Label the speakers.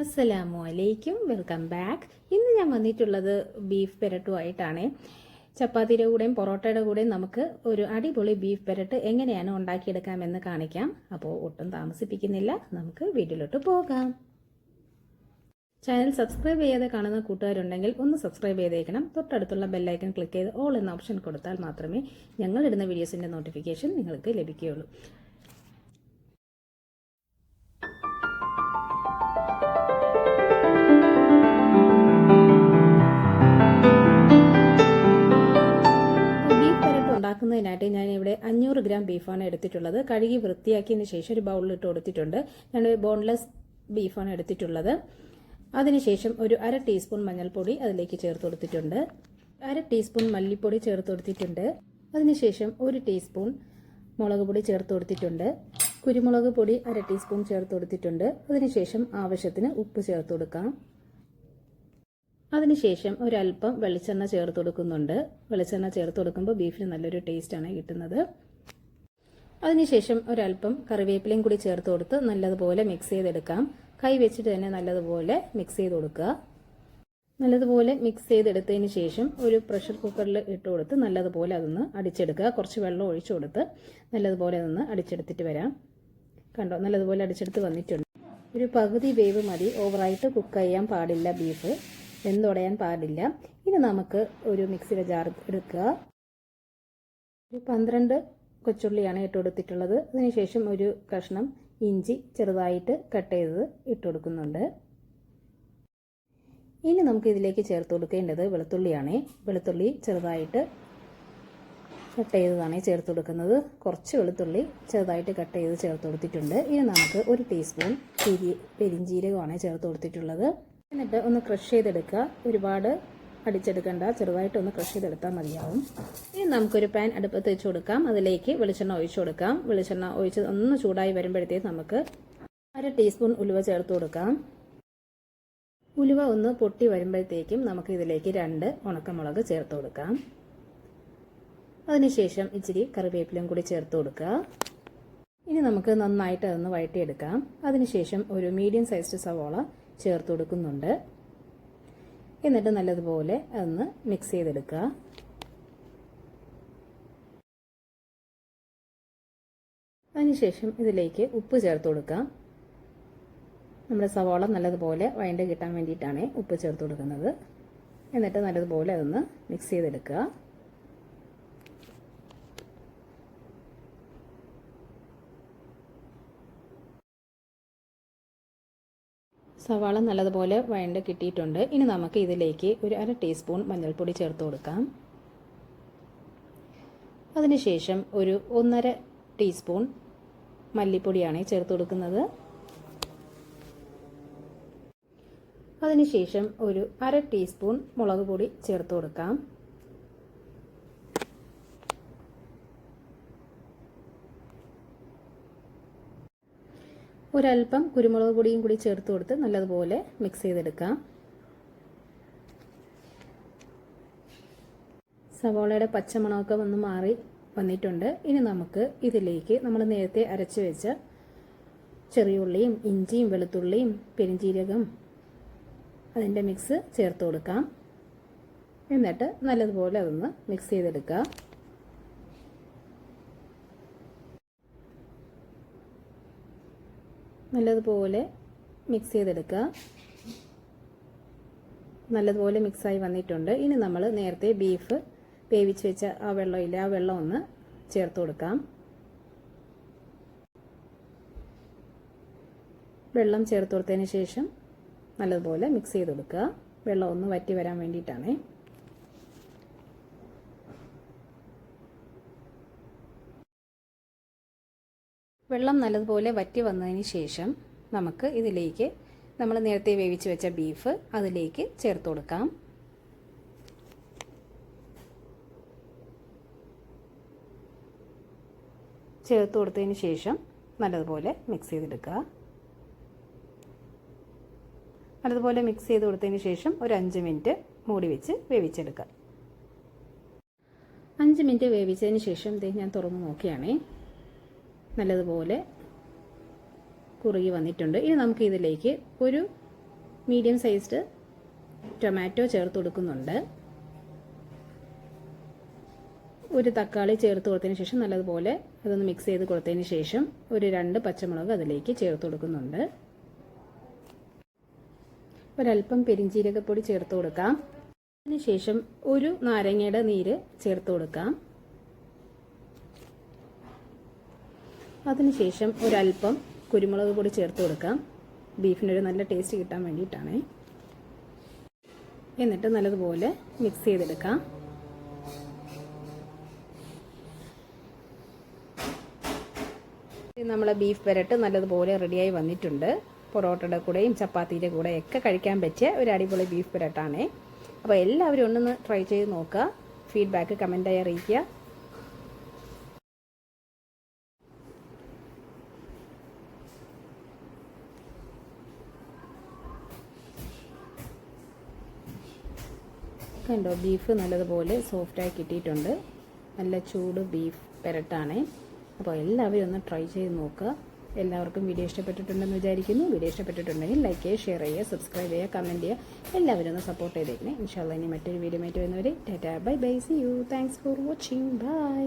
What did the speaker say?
Speaker 1: അസ്സലാമു അലൈക്കും welcome back. ഇന്ന് ഞാൻ വന്നിട്ടുള്ളത് ബീഫ് പെരട്ടുമായിട്ടാണ് ചപ്പാത്തിയുടെ കൂടെയും പൊറോട്ടയുടെ കൂടെയും നമുക്ക് ഒരു അടിപൊളി ബീഫ് പെരട്ട് എങ്ങനെയാണ് ഉണ്ടാക്കിയെടുക്കാമെന്ന് കാണിക്കാം. അപ്പോൾ ഒട്ടും താമസിപ്പിക്കുന്നില്ല. നമുക്ക് വീട്ടിലോട്ട് പോകാം. ചാനൽ സബ്സ്ക്രൈബ് ചെയ്യാതെ കാണുന്ന കൂട്ടുകാരുണ്ടെങ്കിൽ ഒന്ന് സബ്സ്ക്രൈബ് ചെയ്തേക്കണം. തൊട്ടടുത്തുള്ള ബെല്ലൈക്കൺ ക്ലിക്ക് ചെയ്ത് ഓൾ എന്ന ഓപ്ഷൻ കൊടുത്താൽ മാത്രമേ ഞങ്ങൾ ഇടുന്ന വീഡിയോസിന്റെ നോട്ടിഫിക്കേഷൻ നിങ്ങൾക്ക് ലഭിക്കുകയുള്ളൂ. ഇവിടെ അഞ്ഞൂറ് ഗ്രാം ബീഫാണ് എടുത്തിട്ടുള്ളത്. കഴുകി വൃത്തിയാക്കിയതിന് ശേഷം ഒരു ബൗളിൽ ഇട്ട് കൊടുത്തിട്ടുണ്ട്. ഞാൻ ബോൺലെസ് ബീഫാണ് എടുത്തിട്ടുള്ളത്. അതിനുശേഷം ഒരു അര ടീസ്പൂൺ മഞ്ഞൾപ്പൊടി അതിലേക്ക് ചേർത്ത് കൊടുത്തിട്ടുണ്ട്. അര ടീസ്പൂൺ മല്ലിപ്പൊടി ചേർത്ത് കൊടുത്തിട്ടുണ്ട്. അതിനുശേഷം ഒരു ടീസ്പൂൺ മുളക് പൊടി ചേർത്ത് കൊടുത്തിട്ടുണ്ട്. കുരുമുളക് പൊടി അര ടീസ്പൂൺ ചേർത്ത് കൊടുത്തിട്ടുണ്ട്. അതിനുശേഷം ആവശ്യത്തിന് ഉപ്പ് ചേർത്ത് കൊടുക്കാം. അതിനുശേഷം ഒരല്പം വെളിച്ചെണ്ണ ചേർത്ത് കൊടുക്കുന്നുണ്ട് വെളിച്ചെണ്ണ ചേർത്ത് കൊടുക്കുമ്പോൾ ബീഫിന് നല്ലൊരു ടേസ്റ്റാണ് കിട്ടുന്നത്. അതിനുശേഷം ഒരല്പം കറിവേപ്പിലയും കൂടി ചേർത്ത് കൊടുത്ത് നല്ലതുപോലെ മിക്സ് ചെയ്തെടുക്കാം. കൈ വെച്ചിട്ട് തന്നെ നല്ലതുപോലെ മിക്സ് ചെയ്ത് കൊടുക്കുക നല്ലതുപോലെ മിക്സ് ചെയ്തെടുത്തതിന് ശേഷം ഒരു പ്രഷർ കുക്കറിൽ ഇട്ട് കൊടുത്ത് നല്ലതുപോലെ അതൊന്ന് അടിച്ചെടുക്കുക. കുറച്ച് വെള്ളം ഒഴിച്ചു കൊടുത്ത് നല്ലതുപോലെ അതൊന്ന് അടിച്ചെടുത്തിട്ട് വരാം. കണ്ടോ? നല്ലതുപോലെ അടിച്ചെടുത്ത് വന്നിട്ടുണ്ട്. ഒരു പകുതി വേവ് മതി. ഓവറായിട്ട് കുക്ക് ചെയ്യാൻ പാടില്ല ബീഫ് വെന്തുടയാൻ പാടില്ല. ഇനി നമുക്ക് ഒരു മിക്സിയുടെ ജാർ എടുക്കുക. ഒരു പന്ത്രണ്ട് കൊച്ചുള്ളിയാണ് ഇട്ട് കൊടുത്തിട്ടുള്ളത് അതിനുശേഷം ഒരു കഷ്ണം ഇഞ്ചി ചെറുതായിട്ട് കട്ട് ചെയ്തത് ഇട്ട് കൊടുക്കുന്നുണ്ട് ഇനി നമുക്ക് ഇതിലേക്ക് ചേർത്ത് കൊടുക്കേണ്ടത് വെളുത്തുള്ളിയാണ്. വെളുത്തുള്ളി ചെറുതായിട്ട് കട്ട് ചെയ്തതാണ് ചേർത്ത് കൊടുക്കുന്നത്. കുറച്ച് വെളുത്തുള്ളി ചെറുതായിട്ട് കട്ട് ചെയ്ത് ചേർത്ത് കൊടുത്തിട്ടുണ്ട്. ഇനി നമുക്ക് ഒരു ടീസ്പൂൺ പെരി പെരിഞ്ചീരകമാണ് ചേർത്ത് കൊടുത്തിട്ടുള്ളത്. എന്നിട്ട് ഒന്ന് ക്രഷ് ചെയ്തെടുക്കുക. ഒരുപാട് അടിച്ചെടുക്കണ്ട. ചെറുതായിട്ട് ഒന്ന് ക്രഷ് ചെയ്തെടുത്താൽ മതിയാവും. ഇനി നമുക്കൊരു പാൻ അടുപ്പത്ത് വെച്ച് കൊടുക്കാം. അതിലേക്ക് വെളിച്ചെണ്ണ ഒഴിച്ചു കൊടുക്കാം. വെളിച്ചെണ്ണ ഒഴിച്ച് ഒന്ന് ചൂടായി വരുമ്പോഴത്തേക്ക് നമുക്ക് അര ടീസ്പൂൺ ഉലുവ ചേർത്ത് കൊടുക്കാം. ഉലുവ ഒന്ന് പൊട്ടി വരുമ്പോഴത്തേക്കും നമുക്ക് ഇതിലേക്ക് രണ്ട് ഉണക്കമുളക് ചേർത്ത് കൊടുക്കാം. അതിനുശേഷം ഇച്ചിരി കറിവേപ്പിലയും കൂടി ചേർത്ത് കൊടുക്കുക. ഇനി നമുക്ക് നന്നായിട്ട് അതൊന്ന് വഴറ്റിയെടുക്കാം. അതിനുശേഷം ഒരു മീഡിയം സൈസ്ഡ് സവോള ചേർത്ത് കൊടുക്കുന്നുണ്ട്. എന്നിട്ട് നല്ലതുപോലെ അതൊന്ന് മിക്സ് ചെയ്തെടുക്കുക. അതിനുശേഷം ഇതിലേക്ക് ഉപ്പ് ചേർത്ത് കൊടുക്കാം. നമ്മുടെ സവാള നല്ലതുപോലെ വൈൻഡ് കിട്ടാൻ വേണ്ടിയിട്ടാണ് ഉപ്പ് ചേർത്ത് കൊടുക്കുന്നത്. എന്നിട്ട് നല്ലതുപോലെ അതൊന്ന് മിക്സ് ചെയ്തെടുക്കുക. സവാള നല്ലതുപോലെ വഴണ്ട് കിട്ടിയിട്ടുണ്ട്. ഇനി നമുക്ക് ഇതിലേക്ക് ഒരു അര ടീസ്പൂൺ മഞ്ഞൾപ്പൊടി ചേർത്ത് കൊടുക്കാം. അതിനുശേഷം ഒരു ഒന്നര ടീസ്പൂൺ മല്ലിപ്പൊടിയാണ് ചേർത്ത് കൊടുക്കുന്നത്. അതിനുശേഷം ഒരു അര ടീസ്പൂൺ മുളക് പൊടി ചേർത്ത് കൊടുക്കാം. ഒരല്പം കുരുമുളക് പൊടിയും കൂടി ചേർത്ത് കൊടുത്ത് നല്ലതുപോലെ മിക്സ് ചെയ്തെടുക്കാം. സവോളയുടെ പച്ചമണമൊക്കെ ഒന്ന് മാറി വന്നിട്ടുണ്ട്. ഇനി നമുക്ക് ഇതിലേക്ക് നമ്മൾ നേരത്തെ അരച്ച് വെച്ച ചെറിയുള്ളിയും ഇഞ്ചിയും വെളുത്തുള്ളിയും പെരിഞ്ചീരകം അതിന്റെ മിക്സ് ചേർത്ത് കൊടുക്കാം. എന്നിട്ട് നല്ലതുപോലെ അതൊന്ന് മിക്സ് ചെയ്തെടുക്കുക നല്ലതുപോലെ മിക്സ് ചെയ്തെടുക്കുക. നല്ലതുപോലെ മിക്സായി വന്നിട്ടുണ്ട്. ഇനി നമ്മൾ നേരത്തെ ബീഫ് വേവിച്ച് വെച്ച ആ വെള്ളമില്ല ആ വെള്ളം ഒന്ന് ചേർത്ത് കൊടുക്കാം. വെള്ളം ചേർത്ത് കൊടുത്തതിന് ശേഷം നല്ലതുപോലെ മിക്സ് ചെയ്ത് കൊടുക്കുക വെള്ളം ഒന്ന് വറ്റി വരാൻ വേണ്ടിയിട്ടാണ്. വെള്ളം നല്ലതുപോലെ വറ്റി വന്നതിന് ശേഷം നമുക്ക് ഇതിലേക്ക് നമ്മൾ നേരത്തെ വേവിച്ച് വെച്ച ബീഫ് അതിലേക്ക് ചേർത്ത് കൊടുക്കാം. ചേർത്ത് കൊടുത്തതിന് ശേഷം നല്ലതുപോലെ മിക്സ് ചെയ്തെടുക്കുക. നല്ലതുപോലെ മിക്സ് ചെയ്ത് കൊടുത്തതിന് ശേഷം ഒരു അഞ്ച് മിനിറ്റ് മൂടി വെച്ച് വേവിച്ചെടുക്കുക. അഞ്ച് മിനിറ്റ് വേവിച്ചതിന് ശേഷം ഇത് ഞാൻ തുറന്ന് നോക്കിയാണേ. നല്ലതുപോലെ കുറുകി വന്നിട്ടുണ്ട്. ഇനി നമുക്ക് ഇതിലേക്ക് ഒരു മീഡിയം സൈസ്ഡ് ടൊമാറ്റോ ചേർത്ത് കൊടുക്കുന്നുണ്ട്. ഒരു തക്കാളി ചേർത്ത് കൊടുത്തതിന് ശേഷം നല്ലതുപോലെ അതൊന്ന് മിക്സ് ചെയ്ത് കൊടുത്തതിന് ശേഷം ഒരു രണ്ട് പച്ചമുളക് അതിലേക്ക് ചേർത്ത് കൊടുക്കുന്നുണ്ട്. ഒരല്പം പെരിഞ്ചീരകപ്പൊടി ചേർത്ത് കൊടുക്കാം. അതിനുശേഷം ഒരു നാരങ്ങയുടെ നീര് ചേർത്ത് കൊടുക്കാം. അതിനുശേഷം ഒരല്പം കുരുമുളക് പൊടി ചേർത്ത് കൊടുക്കാം. ബീഫിനൊരു നല്ല ടേസ്റ്റ് കിട്ടാൻ വേണ്ടിയിട്ടാണ്. എന്നിട്ട് നല്ലതുപോലെ മിക്സ് ചെയ്തെടുക്കാം. നമ്മളെ ബീഫ് പെരട്ട് നല്ലതുപോലെ റെഡിയായി വന്നിട്ടുണ്ട്. പൊറോട്ടയുടെ കൂടെയും ചപ്പാത്തിയുടെ ഒക്കെ കഴിക്കാൻ പറ്റിയ ഒരു അടിപൊളി ബീഫ് പെരട്ടാണേ. അപ്പോൾ എല്ലാവരും ഒന്നൊന്ന് ട്രൈ ചെയ്ത് നോക്കുക. ഫീഡ്ബാക്ക് കമന്റായി അറിയിക്കുക. കണ്ടോ ബീഫ് നല്ലതുപോലെ സോഫ്റ്റായി കിട്ടിയിട്ടുണ്ട്. നല്ല ചൂട് ബീഫ് പെരട്ടാണേ. അപ്പോൾ എല്ലാവരും ഒന്ന് ട്രൈ ചെയ്ത് നോക്കുക. എല്ലാവർക്കും വീഡിയോ ഇഷ്ടപ്പെട്ടിട്ടുണ്ടെന്ന് വിചാരിക്കുന്നു. വീഡിയോ ഇഷ്ടപ്പെട്ടിട്ടുണ്ടെങ്കിൽ ലൈക്ക് ചെയ്യുക ഷെയർ ചെയ്യുക സബ്സ്ക്രൈബ് ചെയ്യുക കമന്റ് ചെയ്യുക. എല്ലാവരും ഒന്ന് സപ്പോർട്ട് ചെയ്തേക്കണേ. ഇൻഷാല്ല ഇനി മറ്റൊരു വീഡിയോ ആയിട്ട് വരുന്നവരെ tata bye bye see you thanks for watching bye